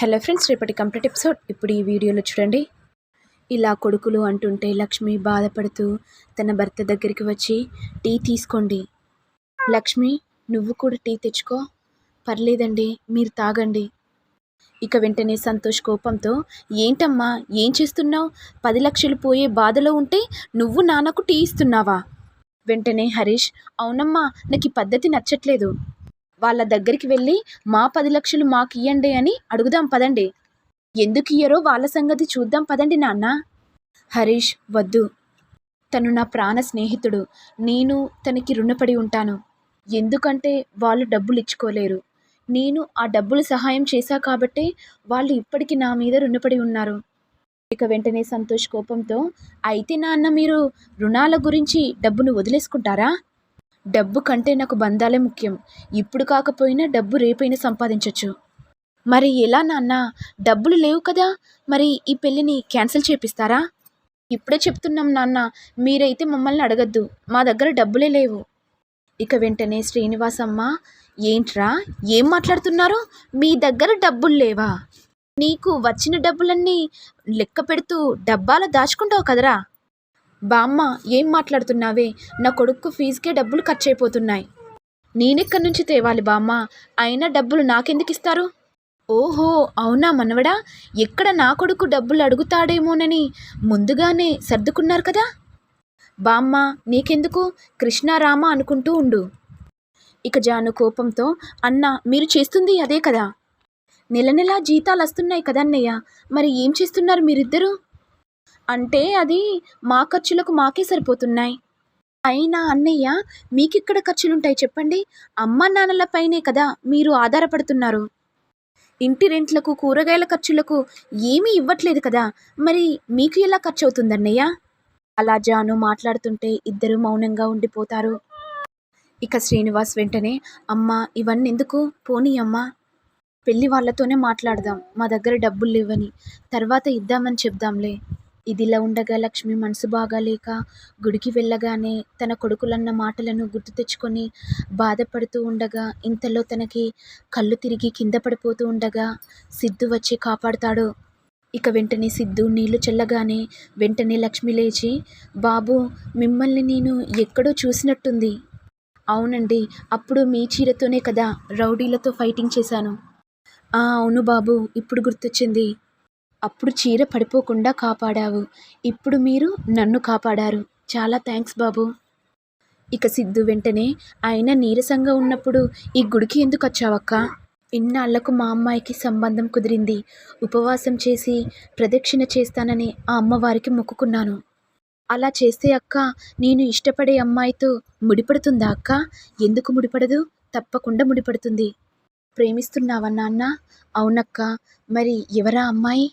Hello friends రేపటి complete episode. ఇప్పుడు ఈ వీడియోలో చూడండి. ఇలా కొడుకులు అంటుంటే లక్ష్మి బాధపడుతూ తన భర్త దగ్గరికి వచ్చి టీ తీసుకోండి. లక్ష్మి నువ్వు కూడా టీ తెచ్చుకో. పర్లేదండి మీరు తాగండి. ఇక వెంటనే సంతోష్ కోపంతో ఏంటమ్మా ఏం చేస్తున్నావు? పది లక్షలు పోయే బాధలో ఉంటే నువ్వు నాన్నకు టీ ఇస్తున్నావా? వెంటనే హరీష్ అవునమ్మా నాకు ఈ పద్ధతి నచ్చట్లేదు. వాళ్ళ దగ్గరికి వెళ్ళి మా పది లక్షలు మాకు ఇయ్యండి అని అడుగుదాం పదండి. ఎందుకు ఇయ్యరో వాళ్ళ సంగతి చూద్దాం పదండి నాన్న. హరీష్ వద్దు. తను నా ప్రాణ స్నేహితుడు. నేను తనకి రుణపడి ఉంటాను. ఎందుకంటే వాళ్ళు డబ్బులు ఇచ్చుకోలేరు. నేను ఆ డబ్బులు సహాయం చేశా కాబట్టి వాళ్ళు ఇప్పటికీ నా మీద రుణపడి ఉన్నారు. ఇక వెంటనే సంతోష్ కోపంతో అయితే నాన్న మీరు రుణాల గురించి డబ్బును వదిలేసుకుంటారా? డబ్బు కంటే నాకు బంధాలే ముఖ్యం. ఇప్పుడు కాకపోయినా డబ్బు రేపైనా సంపాదించవచ్చు మరి ఎలా నాన్న? డబ్బులు లేవు కదా? మరి ఈ పెళ్ళిని క్యాన్సిల్ చేపిస్తారా? ఇప్పుడే చెప్తున్నాం నాన్న మీరైతే మమ్మల్ని అడగద్దు. మా దగ్గర డబ్బులే లేవు. ఇక వెంటనే శ్రీనివాసమ్మ ఏంట్రా? ఏం మాట్లాడుతున్నారు? మీ దగ్గర డబ్బులు లేవా? నీకు వచ్చిన డబ్బులన్నీ లెక్క పెడుతూ డబ్బాలో దాచుకుంటావు కదరా? బామ్మ ఏం మాట్లాడుతున్నావే? నా కొడుకు ఫీజుకే డబ్బులు ఖర్చు అయిపోతున్నాయి నేనెక్కడి నుంచి తేవాలి బామ్మ అయినా డబ్బులు నాకెందుకు ఇస్తారు ఓహో అవునా మనవడా? ఎక్కడ నా కొడుకు డబ్బులు అడుగుతాడేమోనని ముందుగానే సర్దుకున్నారు కదా? బామ్మ నీకెందుకు? కృష్ణారామ అనుకుంటూ ఉండు. ఇక జాను కోపంతో అన్న మీరు చేస్తుంది అదే కదా? నెల నెలా జీతాలు వస్తున్నాయి కదన్నయ్య మరి ఏం చేస్తున్నారు మీరిద్దరూ? అంటే అది మా ఖర్చులకు మాకే సరిపోతున్నాయి. అయినా అన్నయ్య మీకిక్కడ ఖర్చులుంటాయి చెప్పండి? అమ్మ నాన్నలపైనే కదా మీరు ఆధారపడుతున్నారు. ఇంటి రెంట్లకు కూరగాయల ఖర్చులకు ఏమీ ఇవ్వట్లేదు కదా మరి మీకు ఎలా ఖర్చు అవుతుందన్నయ్య అలా జాను మాట్లాడుతుంటే ఇద్దరు మౌనంగా ఉండిపోతారు. ఇక శ్రీనివాస్ వెంటనే అమ్మ ఇవన్నీ ఎందుకు పోనీ అమ్మా. పెళ్ళి వాళ్ళతోనే మాట్లాడదాం మా దగ్గర డబ్బులు లేవని. తర్వాత ఇద్దామని చెప్దాంలే. ఇదిలా ఉండగా లక్ష్మి మనసు బాగాలేక గుడికి వెళ్ళగానే తన కొడుకులన్న మాటలను గుర్తు తెచ్చుకొని బాధపడుతూ ఉండగా ఇంతలో తనకి కళ్ళు తిరిగి కింద పడిపోతూ ఉండగా సిద్ధు వచ్చి కాపాడుతాడు. ఇక వెంటనే సిద్ధు నీళ్ళు చల్లగానే వెంటనే లక్ష్మి లేచి బాబు మిమ్మల్ని నేను ఎక్కడో చూసినట్టుంది. అవునండి అప్పుడు మీ చీరతోనే కదా రౌడీలతో ఫైటింగ్ చేశాను. అవును బాబు ఇప్పుడు గుర్తొచ్చింది. అప్పుడు చీర పడిపోకుండా కాపాడావు. ఇప్పుడు మీరు నన్ను కాపాడారు. చాలా థ్యాంక్స్ బాబు. ఇక సిద్ధు వెంటనే ఆయన నీరసంగా ఉన్నప్పుడు ఈ గుడికి ఎందుకు వచ్చావక్క? ఇన్నాళ్ళకు మా అమ్మాయికి సంబంధం కుదిరింది. ఉపవాసం చేసి ప్రదక్షిణ చేస్తానని ఆ అమ్మవారికి మొక్కుకున్నాను. అలా చేస్తే అక్క నేను ఇష్టపడే అమ్మాయితో ముడిపడుతుందా అక్క? ఎందుకు ముడిపడదు? తప్పకుండా ముడిపడుతుంది. ప్రేమిస్తున్నావా నాన్న? అవునక్క. మరి ఎవరా అమ్మాయి?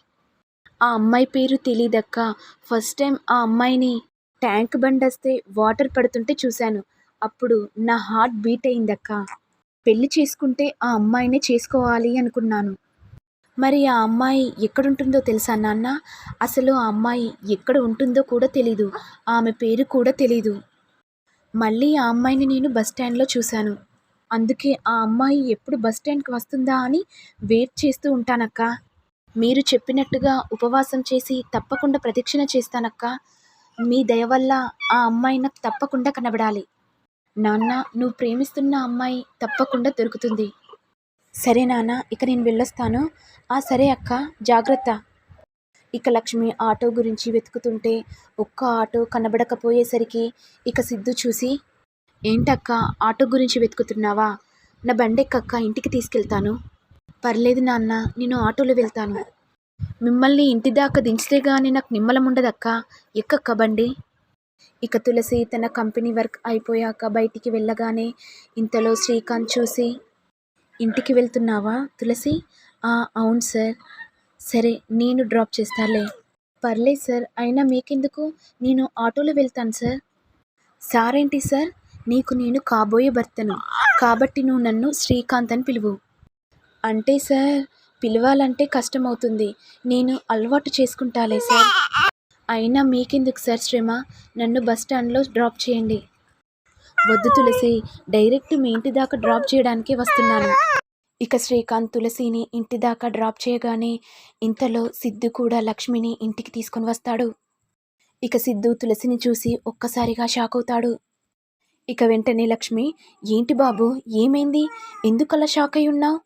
ఆ అమ్మాయి పేరు తెలీదక్క. ఫస్ట్ టైం ఆ అమ్మాయిని ట్యాంక్ బండ్ వస్తే వాటర్ పడుతుంటే చూశాను. అప్పుడు నా హార్ట్ బీట్ అయిందక్క. పెళ్ళి చేసుకుంటే ఆ అమ్మాయినే చేసుకోవాలి అనుకున్నాను. మరి ఆ అమ్మాయి ఎక్కడుంటుందో తెలుసా నాన్న? అసలు ఆ అమ్మాయి ఎక్కడ ఉంటుందో కూడా తెలీదు. ఆమె పేరు కూడా తెలీదు. మళ్ళీ ఆ అమ్మాయిని నేను బస్ స్టాండ్లో చూశాను. అందుకే ఆ అమ్మాయి ఎప్పుడు బస్ స్టాండ్కి వస్తుందా అని వెయిట్ చేస్తూ ఉంటానక్క. మీరు చెప్పినట్టుగా ఉపవాసం చేసి తప్పకుండా ప్రదక్షిణ చేస్తానక్క. మీ దయ వల్ల ఆ అమ్మాయి నాకు తప్పకుండా కనబడాలి. నాన్న నువ్వు ప్రేమిస్తున్న అమ్మాయి తప్పకుండా దొరుకుతుంది. సరే నాన్న ఇక నేను వెళ్ళొస్తాను. ఆ సరే అక్క జాగ్రత్త. ఇక లక్ష్మి ఆటో గురించి వెతుకుతుంటే ఒక్క ఆటో కనబడకపోయేసరికి ఇక సిద్ధు చూసి ఏంటక్క ఆటో గురించి వెతుకుతున్నావా? నా బండెక్కక్క ఇంటికి తీసుకెళ్తాను. పర్లేదు నాన్న నేను ఆటోలో వెళ్తాను. మిమ్మల్ని ఇంటి దాకా దించితే గాని నాకు నిమ్మలం ఉండదక్క ఎక్కక్క బండి ఇక తులసి తన కంపెనీ వర్క్ అయిపోయాక బయటికి వెళ్ళగానే ఇంతలో శ్రీకాంత్ చూసి ఇంటికి వెళ్తున్నావా తులసి? "ఆ, అవును సార్. సరే నేను డ్రాప్ చేస్తాలే. పర్లేదు సార్. అయినా మీకెందుకు? నేను ఆటోలో వెళ్తాను సార్. సారేంటి సార్? నీకు నేను కాబోయే భర్తను. కాబట్టి నువ్వు నన్ను శ్రీకాంత్ అని పిలువు. అంటే సార్ పిలవాలంటే కష్టమవుతుంది. నేను అలవాటు చేసుకుంటాలే సార్. అయినా మీకెందుకు సార్ శ్రమ? నన్ను బస్ స్టాండ్లో డ్రాప్ చేయండి. వద్దు తులసి డైరెక్ట్ మీ ఇంటి దాకా డ్రాప్ చేయడానికే వస్తున్నాను. ఇక శ్రీకాంత్ తులసిని ఇంటి దాకా డ్రాప్ చేయగానే ఇంతలో సిద్ధు కూడా లక్ష్మిని ఇంటికి తీసుకొని వస్తాడు. ఇక సిద్ధు తులసిని చూసి ఒక్కసారిగా షాక్ అవుతాడు. ఇక వెంటనే లక్ష్మి ఏంటి బాబు ఏమైంది? ఎందుకలా షాక్ అయి ఉన్నావు?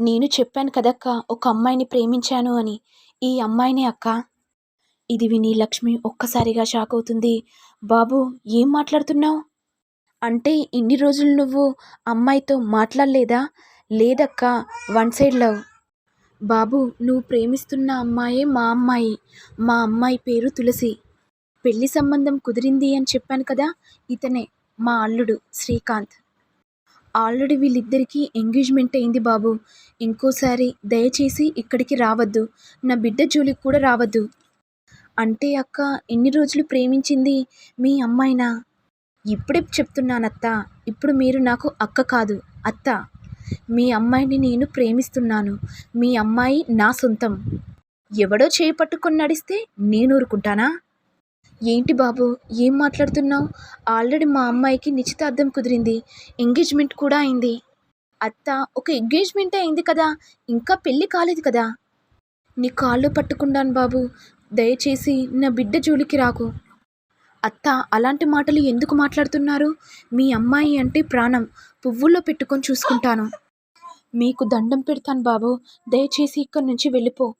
నేను చెప్పాను కదక్క ఒక అమ్మాయిని ప్రేమించాను అని. ఈ అమ్మాయిని అక్క. ఇది విని లక్ష్మి ఒక్కసారిగా షాక్ అవుతుంది. బాబు ఏం మాట్లాడుతున్నావు? అంటే ఇన్ని రోజులు నువ్వు అమ్మాయితో మాట్లాడలేదా? లేదక్క వన్ సైడ్ లవ్. బాబు నువ్వు ప్రేమిస్తున్న అమ్మాయే మా అమ్మాయి. మా అమ్మాయి పేరు తులసి. పెళ్ళి సంబంధం కుదిరింది అని చెప్పాను కదా ఇతనే మా అల్లుడు శ్రీకాంత్. ఆల్రెడీ వీళ్ళిద్దరికీ ఎంగేజ్మెంట్ అయింది బాబు. ఇంకోసారి దయచేసి ఇక్కడికి రావద్దు. నా బిడ్డ జోలికి కూడా రావద్దు. అంటే అక్క ఎన్ని రోజులు ప్రేమించింది మీ అమ్మాయినా? ఇప్పుడే చెప్తున్నానత్త. ఇప్పుడు మీరు నాకు అక్క కాదు అత్త. మీ అమ్మాయిని నేను ప్రేమిస్తున్నాను. మీ అమ్మాయి నా సొంతం. ఎవడో చేపట్టుకొని నడిస్తే నేను ఊరుకుంటానా? ఏంటి బాబు? ఏం మాట్లాడుతున్నావు? ఆల్రెడీ మా అమ్మాయికి నిశ్చితార్థం కుదిరింది. ఎంగేజ్మెంట్ కూడా అయింది. అత్త ఒక ఎంగేజ్మెంట్ అయింది కదా? ఇంకా పెళ్ళి కాలేదు కదా? నీ కాళ్ళు పట్టుకున్నాను బాబు. దయచేసి నా బిడ్డ జోలికి రాకు. అత్త అలాంటి మాటలు ఎందుకు మాట్లాడుతున్నారు? మీ అమ్మాయి అంటే ప్రాణం. పువ్వుల్లో పెట్టుకొని చూసుకుంటాను. మీకు దండం పెడతాను బాబు. దయచేసి ఇక్కడి నుంచి వెళ్ళిపో.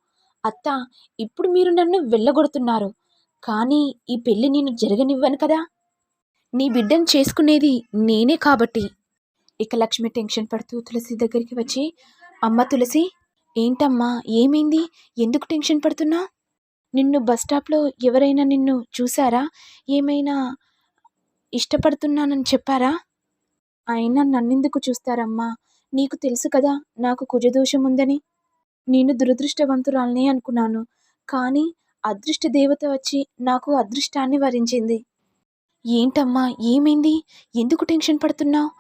అత్త ఇప్పుడు మీరు నన్ను వెళ్ళగొడుతున్నారు. కానీ ఈ పెళ్ళి నేను జరగనివ్వను కదా. నీ బిడ్డను చేసుకునేది నేనే కాబట్టి. ఇక లక్ష్మి టెన్షన్ పడుతూ తులసి దగ్గరికి వచ్చి అమ్మ తులసి ఏంటమ్మా ఏమైంది? ఎందుకు టెన్షన్ పడుతున్నా నిన్ను బస్ స్టాప్లో ఎవరైనా నిన్ను చూసారా ఏమైనా ఇష్టపడుతున్నానని చెప్పారా? అయినా నన్నెందుకు చూస్తారమ్మా? నీకు తెలుసు కదా నాకు కుజదోషం ఉందని. నేను దురదృష్టవంతురాలనే అనుకున్నాను. కానీ అదృష్ట దేవత వచ్చి నాకు అదృష్టాన్ని వరించింది. ఏంటమ్మా ఏమైంది? ఎందుకు టెన్షన్ పడుతున్నావు?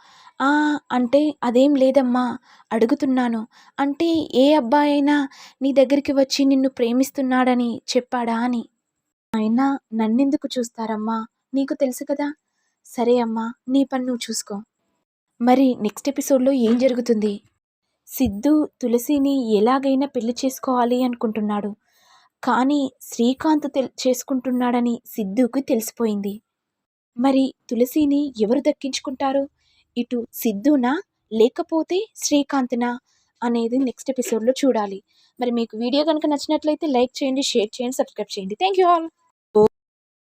అంటే అదేం లేదమ్మా అడుగుతున్నాను. అంటే ఏ అబ్బాయి అయినా నీ దగ్గరికి వచ్చి నిన్ను ప్రేమిస్తున్నాడని చెప్పాడా అని. అయినా నన్నెందుకు చూస్తారమ్మా? నీకు తెలుసు కదా. సరే అమ్మా నీ పని నువ్వు చూసుకో. మరి నెక్స్ట్ ఎపిసోడ్లో ఏం జరుగుతుంది? సిద్ధు తులసిని ఎలాగైనా పెళ్ళి చేసుకోవాలి అనుకుంటున్నాడు. కానీ శ్రీకాంత్ తెల్ చేసుకుంటున్నాడని సిద్ధుకు తెలిసిపోయింది. మరి తులసిని ఎవరు దక్కించుకుంటారు? ఇటు సిద్ధునా లేకపోతే శ్రీకాంత్నా అనేది నెక్స్ట్ ఎపిసోడ్లో చూడాలి. మరి మీకు వీడియో కనుక నచ్చినట్లయితే లైక్ చేయండి షేర్ చేయండి సబ్స్క్రైబ్ చేయండి. Thank you all!